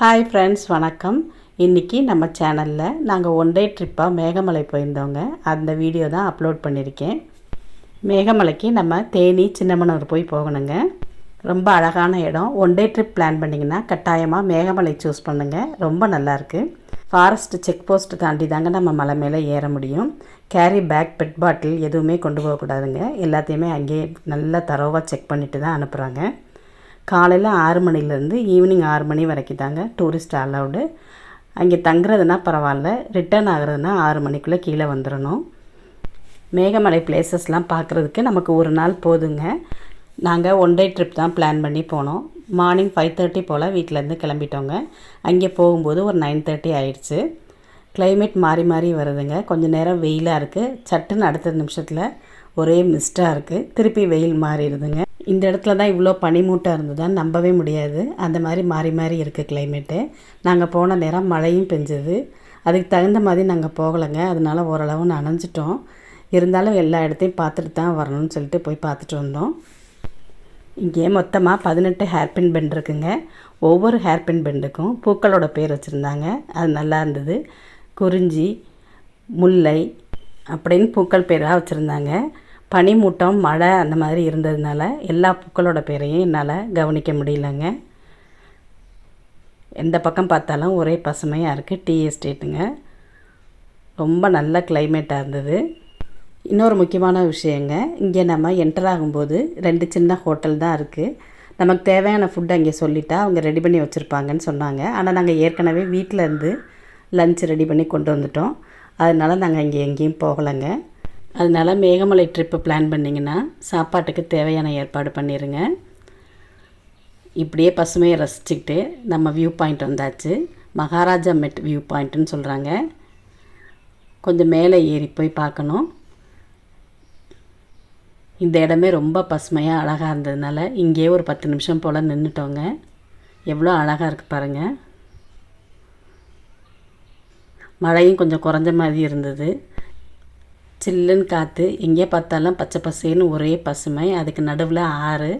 Hi friends வணக்கம். இன்றைக்கி நம்ம சேனலில் நாங்கள் ஒன் டே ட்ரிப்பாக மேகமலை போயிருந்தோங்க. அந்த வீடியோ தான் அப்லோட் பண்ணியிருக்கேன் மேகமலைக்கு நம்ம தேனி சின்னமனூர் போய் போகணுங்க. ரொம்ப அழகான இடம். ஒன் டே ட்ரிப் பிளான் பண்ணிங்கன்னா கட்டாயமாக மேகமலை சூஸ் பண்ணுங்கள் ரொம்ப நல்லாயிருக்கு ஃபாரஸ்ட் செக் போஸ்ட் தாண்டி தாங்க நம்ம மலை மேலே ஏற முடியும். கேரி பேக் பெட் பாட்டில் எதுவுமே கொண்டு போகக்கூடாதுங்க. எல்லாத்தையுமே அங்கேயே நல்லா தரோவாக செக் பண்ணிவிட்டு தான் அனுப்புகிறாங்க காலையில் ஆறு மணிலேருந்து ஈவினிங் ஆறு மணி வரைக்கும் தாங்க டூரிஸ்ட் அலவுடு அங்கே தங்குறதுனா பரவாயில்ல ரிட்டர்ன் ஆகுறதுனா ஆறு மணிக்குள்ளே கீழே வந்துடணும் மேகமலை பிளேசஸ்லாம் பார்க்குறதுக்கு நமக்கு ஒரு நாள் போதுங்க. நாங்கள் ஒன் டே ட்ரிப் தான் பிளான் பண்ணி போனோம். மார்னிங் ஃபைவ் தேர்ட்டி போல் வீட்டிலேருந்து கிளம்பிட்டோங்க. அங்கே போகும்போது ஒரு நைன் தேர்ட்டி ஆயிடுச்சு. கிளைமேட் மாறி மாறி வருதுங்க. கொஞ்சம் நேரம் வெயிலாக இருக்குது சட்டுன்னு அடுத்த நிமிஷத்தில் ஒரே மிஸ்டாக இருக்குது திருப்பி வெயில் மாறிடுதுங்க. இந்த இடத்துல தான் இவ்வளோ பனிமூட்டம் இருந்ததுன்னு நம்பவே முடியாது. அந்த மாதிரி மாறி மாறி இருக்குது கிளைமேட்டு நாங்கள் போன நேரம் மழையும் பெஞ்சது. அதுக்கு தகுந்த மாதிரி நாங்கள் போகலைங்க. அதனால் ஓரளவு நனைஞ்சிட்டோம். இருந்தாலும் எல்லா இடத்தையும் பார்த்துட்டு தான் வரணும்னு சொல்லிட்டு போய் பார்த்துட்டு வந்தோம். இங்கே மொத்தமாக பதினெட்டு ஹேர்பின் பெண்ட் இருக்குங்க. ஒவ்வொரு ஹேர்பின் பெண்டுக்கும் பூக்களோட பேர் வச்சுருந்தாங்க. அது நல்லா இருந்தது. குறிஞ்சி முல்லை அப்படின்னு பூக்கள் பேராக வச்சுருந்தாங்க. பனிமூட்டம் மழை அந்த மாதிரி இருந்ததுனால எல்லா பூக்களோட பேரையும் என்னால் கவனிக்க முடியலங்க. எந்த பக்கம் பார்த்தாலும் ஒரே பசுமையாக இருக்குது டீ எஸ்டேட்டுங்க. ரொம்ப நல்ல கிளைமேட்டாக இருந்தது. இன்னொரு முக்கியமான விஷயங்க இங்கே நம்ம என்டர் ஆகும்போது ரெண்டு சின்ன ஹோட்டல் தான் இருக்குது நமக்கு தேவையான ஃபுட் அங்கே சொல்லிட்டா அவங்க ரெடி பண்ணி வச்சுருப்பாங்கன்னு சொன்னாங்க. ஆனால் நாங்கள் ஏற்கனவே வீட்டில் இருந்து லஞ்ச் ரெடி பண்ணி கொண்டு வந்துட்டோம். அதனால் நாங்கள் இங்கே எங்கேயும் போகலைங்க. அதனால மேகமலை ட்ரிப்பு பிளான் பண்ணிங்கன்னா சாப்பாட்டுக்கு தேவையான ஏற்பாடு பண்ணிடுங்க இப்படியே பசுமையை ரசிச்சுக்கிட்டு நம்ம வியூ பாயிண்ட் வந்தாச்சு. மகாராஜா மெட் வியூ பாயிண்ட்டுன்னு சொல்கிறாங்க கொஞ்சம் மேலே ஏறி போய் பார்க்கணும். இந்த இடமே ரொம்ப பசுமையாக அழகாக இருந்ததுனால இங்கேயே ஒரு பத்து நிமிஷம் போல் நின்றுட்டோங்க எவ்வளோ அழகாக இருக்குது பாருங்கள் மழையும் கொஞ்சம் குறைஞ்ச மாதிரி இருந்தது. சில்லுன்னு காற்று எங்கே பார்த்தாலும் பச்சை பசேன்னு ஒரே பசுமை. அதுக்கு நடுவில் ஆறு.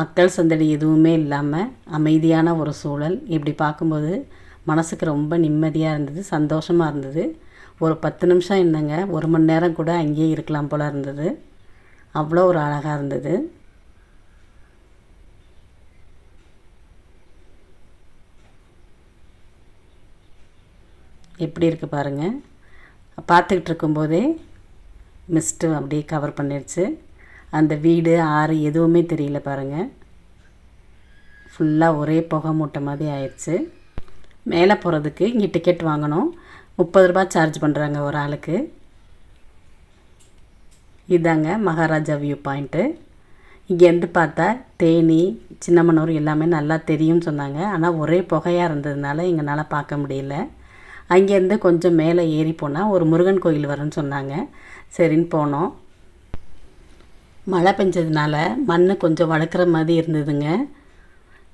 மக்கள் சந்தடி எதுவுமே இல்லாமல் அமைதியான ஒரு சூழல். இப்படி பார்க்கும்போது மனசுக்கு ரொம்ப நிம்மதியாக இருந்தது சந்தோஷமாக இருந்தது. ஒரு பத்து நிமிஷம் என்னங்க ஒரு மணி நேரம் கூட அங்கேயே இருக்கலாம் போல் இருந்தது. அவ்வளோ ஒரு அழகாக இருந்தது. எப்படி இருக்குது பாருங்கள் பார்த்துக்கிட்டு இருக்கும்போதே மிஸ்ட்டு அப்படியே கவர் பண்ணிடுச்சு அந்த வீடு ஆறு எதுவுமே தெரியல பாருங்கள் ஃபுல்லாக ஒரே புகை மூட்டை மாதிரி ஆயிடுச்சு. மேலே போகிறதுக்கு இங்கே டிக்கெட் வாங்கணும். முப்பது ரூபா சார்ஜ் பண்ணுறாங்க ஒரு ஆளுக்கு. இதாங்க மகாராஜா வியூ பாயிண்ட்டு இங்கேருந்து பார்த்தா தேனி சின்னமனூர் எல்லாமே நல்லா தெரியும்னு சொன்னாங்க. ஆனால் ஒரே புகையாக இருந்ததுனால எங்களால் பார்க்க முடியல. அங்கேருந்து கொஞ்சம் மேலே ஏறி போனால் ஒரு முருகன் கோயில் வரும்னு சொன்னாங்க. சரின்னு போனோம். மழை பெஞ்சதுனால மண் கொஞ்சம் வளர்க்குற மாதிரி இருந்ததுங்க.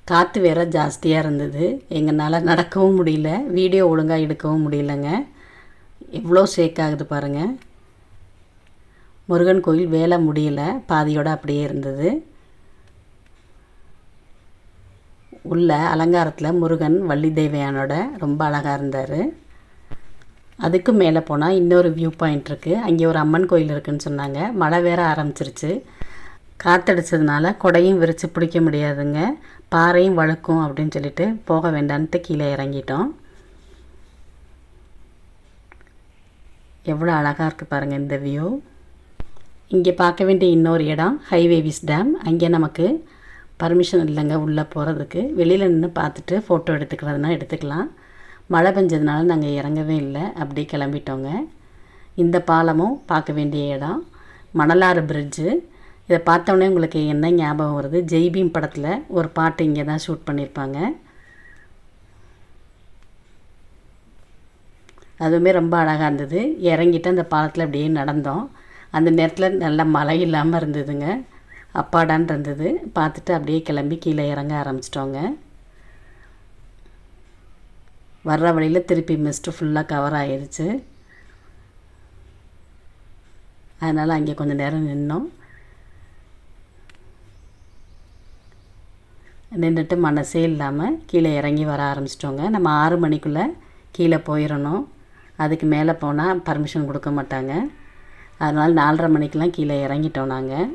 காற்று வேற ஜாஸ்தியாக இருந்தது. எங்களால் நடக்கவும் முடியல. வீடியோ ஒழுங்காக எடுக்கவும் முடியலங்க. எவ்வளோ ஷேக் ஆகுது பாருங்கள் முருகன் கோயில் வேலை முடியல. பாதியோடு அப்படியே இருந்தது. உள்ள அலங்காரத்தில் முருகன் வள்ளி தேவையானோட ரொம்ப அழகாக இருந்தார். அதுக்கு மேலே போனால் இன்னொரு வியூ பாயிண்ட் இருக்குது அங்கே ஒரு அம்மன் கோயில் இருக்குதுன்னு சொன்னாங்க. மழை வேற ஆரம்பிச்சிருச்சு. காற்றடிச்சதுனால கொடையும் விரித்து பிடிக்க முடியாதுங்க. பாறையும் வழுக்கும் அப்படின்னு சொல்லிட்டு போக வேண்டான்ட்டு கீழே இறங்கிட்டோம். எவ்வளோ அழகாக இருக்குது பாருங்கள் இந்த வியூ இங்கே பார்க்க வேண்டிய இன்னொரு இடம் ஹைவேவிஸ் டேம் அங்கே நமக்கு பர்மிஷன் இல்லைங்க உள்ளே போகிறதுக்கு வெளியில் நின்று பார்த்துட்டு ஃபோட்டோ எடுத்துக்கிறதுனா எடுத்துக்கலாம். மழை பெஞ்சதுனால நாங்கள் இறங்கவே இல்லை. அப்படியே கிளம்பிட்டோங்க. இந்த பாலமும் பார்க்க வேண்டிய இடம். மணலாறு பிரிட்ஜு இதை பார்த்தோன்னே உங்களுக்கு என்ன ஞாபகம் வருது? ஜெய்பீம் படத்தில் ஒரு பாட்டு இங்கே தான் ஷூட் பண்ணியிருப்பாங்க. அதுவுமே ரொம்ப அழகாக இருந்தது. இறங்கிட்டு அந்த பாலத்தில் அப்படியே நடந்தோம். அந்த நேரத்தில் நல்ல மழை இல்லாமல் இருந்ததுங்க. அப்பாடான் இருந்தது. பார்த்துட்டு அப்படியே கிளம்பி கீழே இறங்க ஆரம்பிச்சிட்டோங்க. வர்ற வழியில் திருப்பி மிஸ்ட்டு ஃபுல்லாக கவர் ஆயிடுச்சு அதனால் அங்கே கொஞ்சம் நேரம் நின்னோம். நின்றுட்டு மனசே இல்லாமல் கீழே இறங்கி வர ஆரம்பிச்சிட்டோங்க. நம்ம ஆறு மணிக்குள்ளே கீழே போயிடணும் அதுக்கு மேலே போனால் பர்மிஷன் கொடுக்க மாட்டாங்க. அதனால் நாலரை மணிக்கெலாம் கீழே இறங்கிட்டோம் நாங்கள்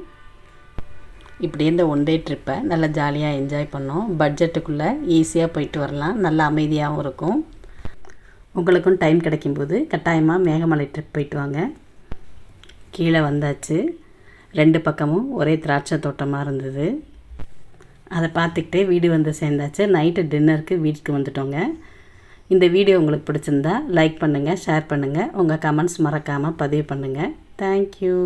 இப்படி இந்த ஒன் டே ட்ரிப்பை நல்லா ஜாலியாக என்ஜாய் பண்ணோம். பட்ஜெட்டுக்குள்ளே ஈஸியாக போயிட்டு வரலாம். நல்லா அமைதியாகவும் இருக்கும். உங்களுக்கும் டைம் கிடைக்கும்போது கட்டாயமாக மேகமலை ட்ரிப் போயிட்டு வாங்க. கீழே வந்தாச்சு. ரெண்டு பக்கமும் ஒரே திராட்சை தோட்டமாக இருந்தது. அதை பார்த்துக்கிட்டே வீடு வந்து சேர்ந்தாச்சு. நைட்டு டின்னருக்கு வீட்டுக்கு வந்துட்டோங்க. இந்த வீடியோ உங்களுக்கு பிடிச்சிருந்தா லைக் பண்ணுங்கள் ஷேர் பண்ணுங்கள் உங்கள் கமெண்ட்ஸ் மறக்காமல் பதிவு பண்ணுங்கள் தேங்க்யூ